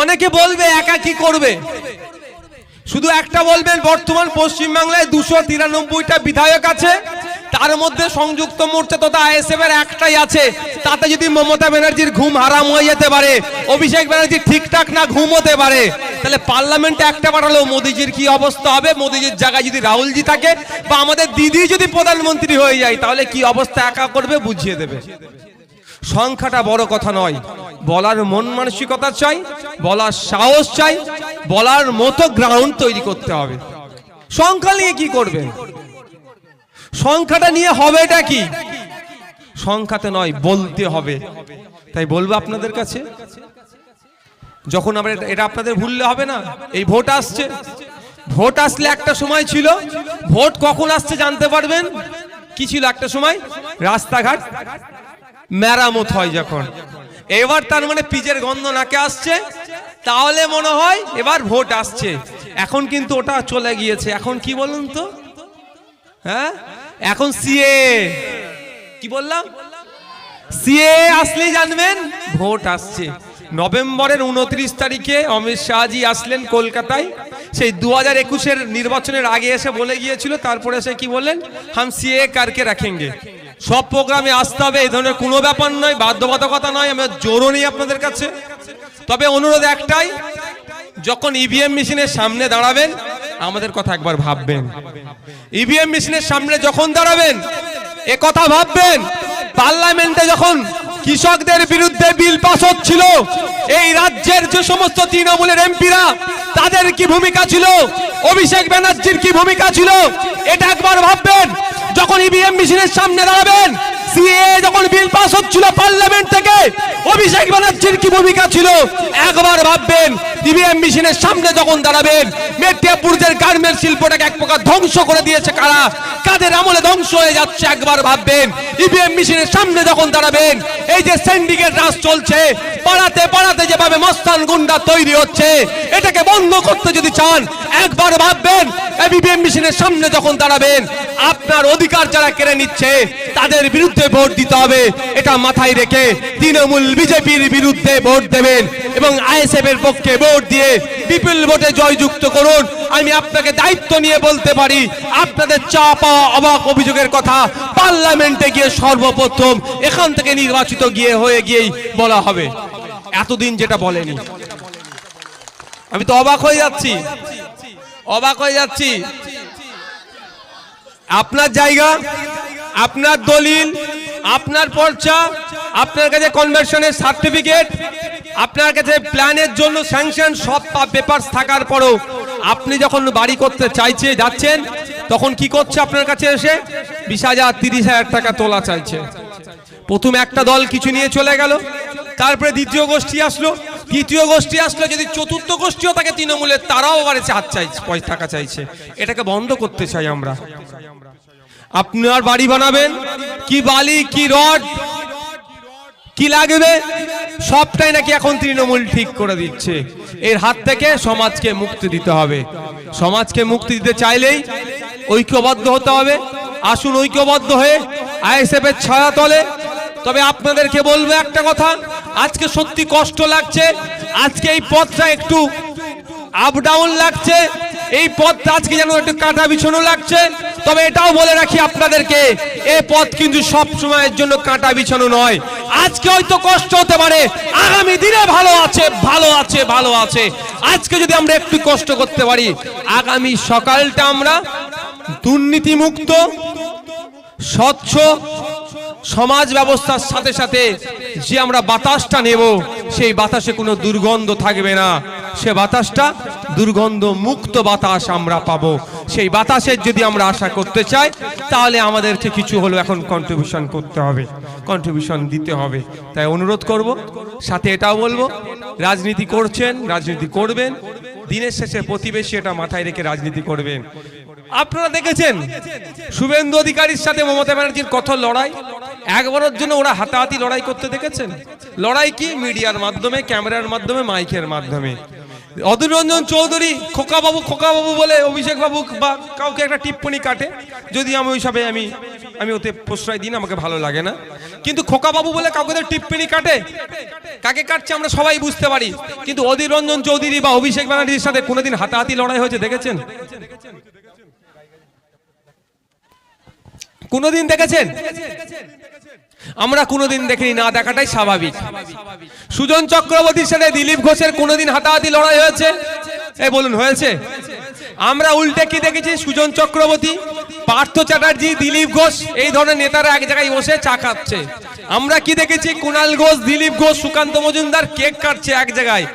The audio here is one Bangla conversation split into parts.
অনেকে বলবে, একা কি করবে? শুধু একটা বলবেন, বর্তমান পশ্চিমবাংলায় দুশো তিরানব্বইটা বিধায়ক আছে। তার মধ্যে সংযুক্ত মোর্চা তথা আইএসএফ এর একটাই আছে। তাতে যদি মমতা ব্যানার্জির ঘুম হারাম হয়ে যেতে পারে, অভিষেক ব্যানার্জি ঠিকঠাক না ঘুম হতে পারে, তাহলে পার্লামেন্টে একটা পাঠালেও মোদিজির কি অবস্থা হবে? মোদিজির জায়গায় যদি রাহুলজি থাকে, বা আমাদের দিদি যদি প্রধানমন্ত্রী হয়ে যায়, তাহলে কি অবস্থা একা করবে? বুঝিয়ে দেবে। সংখ্যাটা বড় কথা নয়। বলার মন মানসিকতা চাই, বলার সাহস চাই, বলার মতো গ্রাউন্ড তৈরি করতে হবে। সংখ্যা নিয়ে কি করবেন? সংখ্যাটা নিয়ে হবেটা কি? সংখ্যাতে নয়, বলতে হবে। তাই বলব আপনাদের কাছে, যখন আমরা এটা- এটা আপনাদের ভুললে হবে না, এই ভোট আসছে। ভোট আসলে একটা সময় ছিল, ভোট কখন আসছে জানতে পারবেন? কি ছিল একটা সময়? রাস্তাঘাট। মেরামত হয় যখন। এবার তার মানে পিজের গন্ধ নাকে আসছে, তাহলে মনে হয় এবার ভোট আসছে। এখন কিন্তু ওটা চলে গিয়েছে। এখন কি বলুন তো? হ্যাঁ? এখন সিএ। কি বললাম? সিএ আসলেই জানবেন, ভোট আসছে। নভেম্বরের উনত্রিশ তারিখে অমিত শাহজি আসলেন কলকাতায়। সেই দু হাজার একুশের নির্বাচনের আগে এসে বলে গিয়েছিল, তারপরে এসে কি বললেন? হাম সিএ কারকে রাখেঙ্গে। সব প্রোগ্রামে আসতে হবে, এই ধরনের কোনো ব্যাপার নয়, বাধ্যবাধকতা নয়, আমরা জোরও নেই আপনাদের কাছে। তবে অনুরোধ একটাই, যখন ইভিএম মেশিনের সামনে দাঁড়াবেন, আমাদের কথা একবার ভাববেন। ইভিএম মেশিনের সামনে যখন দাঁড়াবেন, এ কথা ভাববেন, পার্লামেন্টে যখন কৃষকদের বিরুদ্ধে বিল পাস হচ্ছিল, এই রাজ্যের যে সমস্ত তৃণমূলের এমপিরা, তাদের কি ভূমিকা ছিল? অভিষেক ব্যানার্জির কি ভূমিকা ছিল? এটা একবার ভাববেন। যখন ইভিএম মেশিনের সামনে দাঁড়াবেন সিএ যখন বিল পাস হচ্ছিল পার্লামেন্ট থেকে, অভিষেক ব্যানার্জির কি ভূমিকা ছিল? একবার ভাববেন, ইভিএম মেশিনের সামনে যখন দাঁড়াবেন গার্মেন্ট শিল্পটাকে এক প্রকার ধ্বংস করে দিয়েছে কারা? কাদের আমলে ধ্বংস হয়ে যাচ্ছে একবার ভাববেন। ইভিএম মেশিনের সামনে যখন দাঁড়াবেন, এই যে রাজ চলছে, পাড়াতে পাড়াতে যেভাবে মস্তান গুন্ডা তৈরি হচ্ছে, এটাকে বন্ধ করতে যদি চান, একবার ভাববেন ইভিএম মেশিনের সামনে যখন দাঁড়াবেন, আপনার অধিকার যারা কেড়ে নিচ্ছে, তাদের বিরুদ্ধে ভোট দিতে হবে, এটা মাথায় রেখে তৃণমূল বিজেপির বিরুদ্ধে ভোট দেবেন এবং আইএসএফ এর পক্ষে ভোট দিয়ে বিপুল ভোটে জয়যুক্ত করুন। আমি আপনাকে দায়িত্ব নিয়ে বলতে পারি, আপনাদের চাপা অবাক অভিযোগের কথা, পার্লামেন্টে গিয়ে সর্বপ্রথম, এখান থেকে নির্বাচিত গিয়ে হয়ে গিয়েই বলা হবে। এতদিন যেটা বলেনি। আমি তো অবাক হয়ে যাচ্ছি। অবাক হয়ে যাচ্ছি। আপনার জায়গা, আপনার দলিল আপনার পর্চা আপনার কাছে কনভার্সনের সার্টিফিকেট আপনার কাছে প্ল্যানের জন্য স্যাংশন সব পেপারস থাকার পরও আপনি যখন বাড়ি করতে চাইছে, যাচ্ছেন, তখন কি করছে আপনার কাছে এসে? বিশ হাজার, তিরিশ হাজার টাকা তোলা চাইছে। প্রথম একটা দল কিছু নিয়ে চলে গেল, তারপরে দ্বিতীয় গোষ্ঠী আসলো। তৃতীয় গোষ্ঠী আসলো, যদি চতুর্থ গোষ্ঠীও তাকে তৃণমূলের, তারাও আবার হাত চাইছে, পয়সা টাকা চাইছে। এটাকে বন্ধ করতে চাই আমরা। আপনার বাড়ি বানাবেন কি বালি, কি রড, কি লাগবে? সবটাই নাকি এখন তৃণমূল ঠিক করে দিচ্ছে। এর হাত থেকে সমাজকে মুক্তি দিতে হবে। সমাজকে মুক্তি দিতে চাইলেই ঐক্যবদ্ধ হতে হবে। আসুন ঐক্যবদ্ধ হয়ে আইএসএফ এর ছায়া তলে। তবে আপনাদেরকে বলব একটা কথা, আজকে সত্যি কষ্ট লাগছে, আজকে এই পথটা একটু আপ ডাউন লাগছে, এই পথটা আজকে যেন একটু কাটা বিছানো লাগছে। তবে এটাও বলে রাখি আপনাদেরকে, এ পথ কিন্তু সব সময়ের জন্য কাটা বিছানো নয়। আজকে হয়তো কষ্ট হতে পারে, আগামী দিনে ভালো আছে ভালো আছে ভালো আছে। আজকে যদি আমরা একটু কষ্ট করতে পারি, আগামী সকালটা আমরা দুর্নীতি মুক্ত স্বচ্ছ সমাজ ব্যবস্থার সাথে সাথে যে আমরা বাতাসটা নেব, সেই বাতাসে কোনো দুর্গন্ধ থাকবে না। সে বাতাসটা দুর্গন্ধ মুক্ত বাতাস আমরা পাবো। সেই বাতাসের যদি আমরা আশা করতে চাই, তাহলে আমাদেরকে কিছু হলো এখন কন্ট্রিবিউশন করতে হবে কন্ট্রিবিউশন দিতে হবে। তাই অনুরোধ করব, সাথে এটাও বলব, রাজনীতি করছেন, রাজনীতি করবেন, দিনের শেষে প্রতিবেশী এটা মাথায় রেখে রাজনীতি করবেন। আপনারা দেখেছেন, শুভেন্দু অধিকারীর সাথে মমতা ব্যানার্জির কত লড়াই? একবারের জন্য ওরা হাতাহাতি লড়াই করতে দেখেছেন? লড়াই কি? মিডিয়ার মাধ্যমে, ক্যামেরার মাধ্যমে, মাইকের মাধ্যমে। অধীর রঞ্জন চৌধুরী খোকা বাবু খোকা বাবু বলে অভিষেক বাবু বা কাউকে একটা টিপ্পনি কাটে, যদি আমি ওই হিসাবে আমি আমি ওতে প্রশ্রয় দিই আমাকে ভালো লাগে না। কিন্তু খোকা বাবু বলে কাউকে তো কাটে? কাকে কাটছে আমরা সবাই বুঝতে পারি। কিন্তু অধীর রঞ্জন চৌধুরী বা অভিষেক ব্যানার্জির সাথে কোনোদিন হাতাহাতি লড়াই হয়েছে, দেখেছেন? কোনোদিন দেখেছেন? আমরা কোনোদিন দেখিনি, না দেখাটাই স্বাভাবিক। সুজন চক্রবর্তীর সাথে দিলীপ ঘোষের কোনোদিন হাতাহাতি লড়াই হয়েছে? এ বলুন, হয়েছে? আমরা উল্টে কি দেখেছি সুজন চক্রবর্তী? পার্থ চ্যাটার্জি, দিলীপ ঘোষ, এই ধরনের নেতারা এক জায়গায় বসে চা খাচ্ছে। আমরা কি দেখেছি? কুণাল ঘোষ, দিলীপ ঘোষ, সুকান্ত মজুমদার কেক কাটছে এক জায়গায়।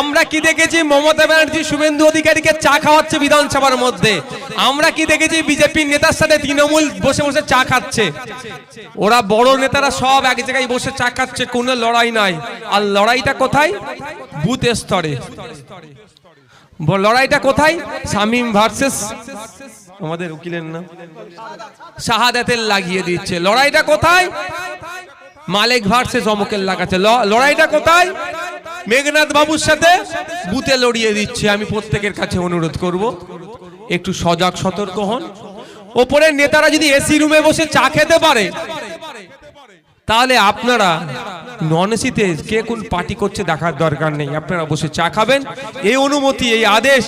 আমরা কি দেখেছি? মমতা ব্যানার্জি, শুভেন্দু অধিকারীকে চা খাওয়াচ্ছে বিধানসভার মধ্যে। আমরা কি দেখেছি? বিজেপির নেতার সাথে তৃণমূল বসে বসে চা খাচ্ছে। ওরা বড় নেতারা সব এক জায়গায় বসে চা খাচ্ছে, কোনো লড়াই নাই। আর লড়াইটা কোথায়? বুথ স্তরে। লড়াইটা কোথায়? শামীম ভার্সেস আমাদের উকিলের নাম? শাহাদাতের লাগিয়ে দিচ্ছে। লড়াইটা কোথায়? মালিক ভার্সেস অমুকের লাগাচ্ছে। লড়াইটা কোথায়? মেঘনাথ বাবুর সাথে বুতে লড়িয়ে দিচ্ছে। আমি প্রত্যেকের কাছে অনুরোধ করব, একটু সজাগ সতর্ক হন। ওপরের নেতারা যদি এসি রুমে বসে চা খেতে পারে, তাহলে আপনারা নন এসিতে কে কোন পার্টি করছে দেখার দরকার নেই। আপনারা বসে চা খাবেন। এই অনুমতি, এই আদেশ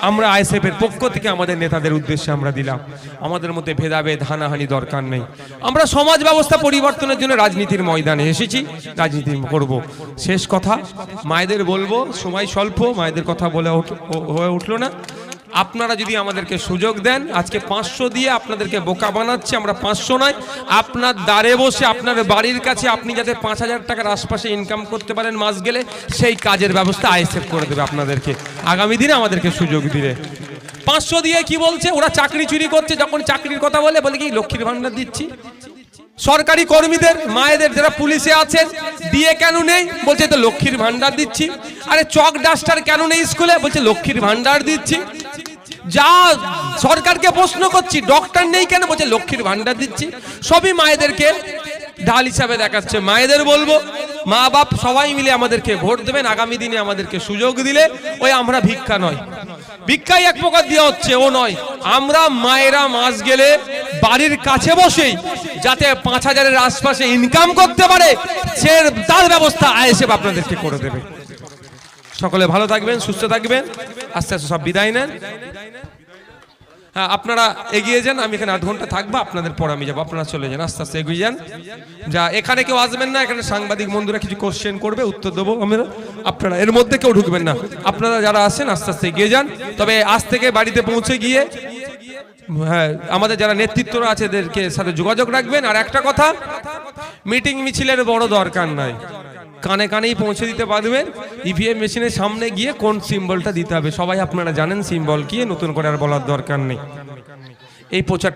আমরা আইএসএফ এর পক্ষ থেকে আমাদের নেতাদের উদ্দেশ্যে আমরা দিলাম। আমাদের মধ্যে ভেদাভেদ, হানাহানি দরকার নেই। আমরা সমাজ ব্যবস্থা পরিবর্তনের জন্য রাজনীতির ময়দানে এসেছি, রাজনীতি করব। শেষ কথা, মায়েদের বলব, সময় স্বল্প, মায়েদের কথা বলে হয়ে উঠল না। আপনারা যদি আমাদেরকে সুযোগ দেন, আজকে পাঁচশো দিয়ে আপনাদেরকে বোকা বানাচ্ছে, আমরা পাঁচশো নয়। আপনার দ্বারে বসে, আপনার বাড়ির কাছে আপনি যাতে পাঁচ হাজার টাকার আশপাশে ইনকাম করতে পারেন মাস গেলে, সেই কাজের ব্যবস্থা আইসেফ করে দেবে আপনাদেরকে। আগামী দিনে আমাদেরকে সুযোগ দিলে পাঁচশো দিয়ে কি বলছে? ওরা চাকরি চুরি করছে, যখন চাকরির কথা বলে বলে কি, লক্ষ্মীর ভান্ডার দিচ্ছি? সরকারি কর্মীদের, মায়েদের যারা পুলিশে আছেন, দিয়ে কেন নেই? বলছে তো লক্ষ্মীর ভান্ডার দিচ্ছি। আরে চক ডাস্টার কেন নেই স্কুলে? বলছে, লক্ষ্মীর ভান্ডার দিচ্ছি। যা সরকারকে প্রশ্ন করছি ডক্টর নেই কেন? বলছে, লক্ষ্মীর ভান্ডার দিচ্ছি। সবই মায়েদেরকে ঢাল হিসাবে দেখাচ্ছে। মায়েদের বলব, মা বাপ সবাই মিলে আমাদেরকে ভোট দেবেন, আগামী দিনে আমাদেরকে সুযোগ দিলে ওই আমরা ভিক্ষা নয়। ভিক্ষাই এক প্রকার দেওয়া হচ্ছে, ও নয়। আমরা মায়েরা মাস গেলে বাড়ির কাছে বসেই যাতে পাঁচ হাজারের আশপাশে ইনকাম করতে পারে, সে তার ব্যবস্থা আইএসএফ আপনাদেরকে করে দেবে। সকলে ভালো থাকবেন, সুস্থ থাকবেন। আস্তে আস্তে সব বিদায় নেন। হ্যাঁ আপনারা এগিয়ে যান, আমি এখানে আধ ঘণ্টা থাকব, আপনাদের পর আমি যাব, আপনারা চলে যান, আস্তে আস্তে এগিয়ে যান। যা, এখানে কেউ আসবেন না, এখানে সাংবাদিক বন্ধুরা কিছু কোশ্চেন করবে, উত্তর দেবো আমরা। আপনারা, এর মধ্যে কেউ ঢুকবেন না। আপনারা যারা আসেন আস্তে আস্তে এগিয়ে যান। তবে আজ থেকে বাড়িতে পৌঁছে গিয়ে হ্যাঁ আমাদের যারা নেতৃত্বরা আছে, এদেরকে সাথে যোগাযোগ রাখবেন। আর একটা কথা মিটিং মিছিলের বড় দরকার নাই কানে কানেই পৌঁছে দিতে পারবেন। ইভিএম মেশিনের সামনে গিয়ে কোন সিম্বলটা দিতে হবে? সবাই আপনারা জানেন সিম্বল কি? নতুন করে আর বলার দরকার নেই। এই প্রচার